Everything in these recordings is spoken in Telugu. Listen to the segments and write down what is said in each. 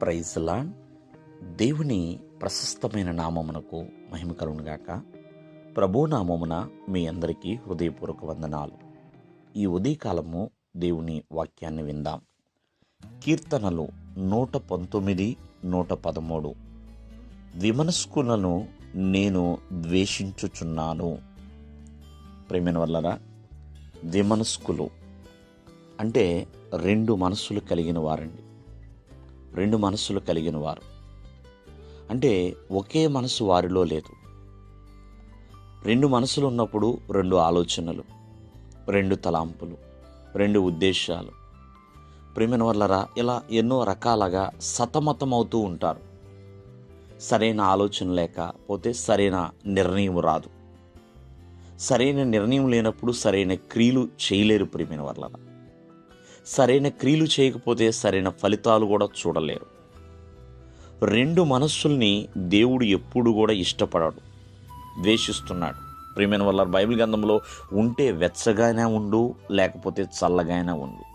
ప్రైజ్లా దేవుని ప్రశస్తమైన నామమునకు మహిమ కలుగునుగాక ప్రభు నామమున మీ అందరికీ హృదయపూర్వక వందనాలు. ఈ ఉదయకాలము దేవుని వాక్యాన్ని విందాం. కీర్తనలు నూట పంతొమ్మిది నూట పదమూడు. విమనస్కులను నేను ద్వేషించుచున్నాను. ప్రేమిన వల్లరా విమనస్కులు అంటే రెండు మనస్సులు కలిగిన వారండి. రెండు మనస్సులు కలిగిన వారు అంటే ఒకే మనసు వారిలో లేదు. రెండు మనసులు ఉన్నప్పుడు రెండు ఆలోచనలు రెండు తలాంపులు రెండు ఉద్దేశాలు. ప్రేమిన వల్లరా ఇలా ఎన్నో రకాలుగా సతమతమవుతూ ఉంటారు. సరైన ఆలోచన లేకపోతే సరైన నిర్ణయం రాదు. సరైన నిర్ణయం లేనప్పుడు సరైన క్రియలు చేయలేరు ప్రేమిన వల్లరా సరైన క్రియలు చేయకపోతే సరైన ఫలితాలు కూడా చూడలేరు. రెండు మనస్సుల్ని దేవుడు ఎప్పుడు కూడా ఇష్టపడడు. ద్వేషిస్తున్నాడు. ప్రియమైన వల్ల బైబిల్ గ్రంథంలో ఉంటే వెచ్చగానే ఉండు లేకపోతే చల్లగానే ఉండు.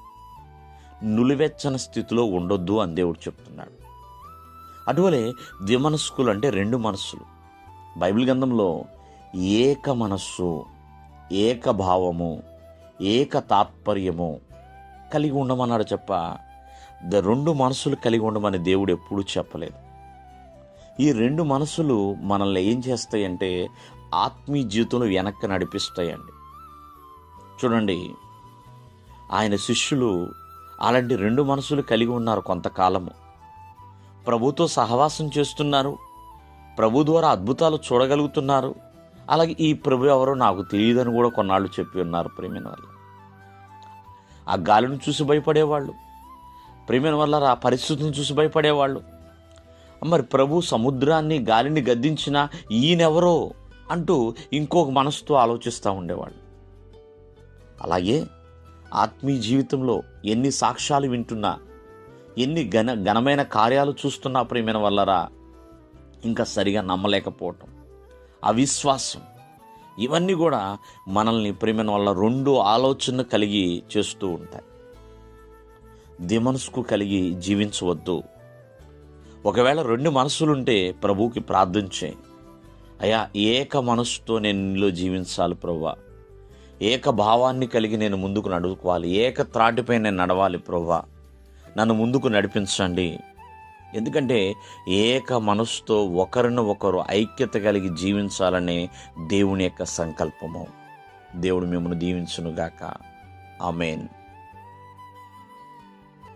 నులివెచ్చని స్థితిలో ఉండొద్దు అని దేవుడు చెప్తున్నాడు. అటువలే ద్విమనస్కులు అంటే రెండు మనస్సులు. బైబిల్ గ్రంథంలో ఏక మనస్సు ఏక భావము ఏక తాత్పర్యము కలిగి ఉండమన్నాడు చెప్ప. ద రెండు మనసులు కలిగి ఉండమని దేవుడు ఎప్పుడూ చెప్పలేదు. ఈ రెండు మనసులు మనల్ని ఏం చేస్తాయంటే ఆత్మీయ జీవితంలో వెనక్కి నడిపిస్తాయండి. చూడండి ఆయన శిష్యులు అలాంటి రెండు మనసులు కలిగి ఉన్నారు కొంతకాలము. ప్రభుతో సహవాసం చేస్తున్నారు. ప్రభు ద్వారా అద్భుతాలు చూడగలుగుతున్నారు. అలాగే ఈ ప్రభు ఎవరో నాకు తెలియదని కూడా కొన్నాళ్ళు చెప్పి ఉన్నారు ప్రేమిన వాళ్ళు ఆ గాలిని చూసి భయపడేవాళ్ళు. ప్రేమిన వల్ల ఆ పరిస్థితులను చూసి భయపడేవాళ్ళు. మరి ప్రభు సముద్రాన్ని గాలిని గద్దించిన ఈయనెవరో అంటూ ఇంకొక మనసుతో ఆలోచిస్తూ ఉండేవాళ్ళు. అలాగే ఆత్మీయ జీవితంలో ఎన్ని సాక్ష్యాలు వింటున్నా ఎన్ని ఘన ఘనమైన కార్యాలు చూస్తున్నా ప్రేమైన వల్లరా ఇంకా సరిగా నమ్మలేకపోవటం. అవిశ్వాసం ఇవన్నీ కూడా మనల్ని ప్రేమైన వల్ల రెండు ఆలోచన కలిగి చేస్తూ ఉంటాయి. దిమనసుకు కలిగి జీవించవద్దు. ఒకవేళ రెండు మనసులుంటే ప్రభువుకి ప్రార్థించే అయ్యా ఏక మనసుతో నేను నీలో జీవించాలి ప్రభా ఏక భావాన్ని కలిగి నేను ముందుకు నడుకోవాలి ఏక త్రాటిపై నేను నడవాలి ప్రభా నన్ను ముందుకు నడిపించండి. ఎందుకంటే ఏక మనసుతో ఒకరిని ఒకరు ఐక్యత కలిగి జీవించాలనే దేవుని యొక్క సంకల్పము. దేవుడు మిమ్మల్ని దీవించునుగాక. ఆమెన్.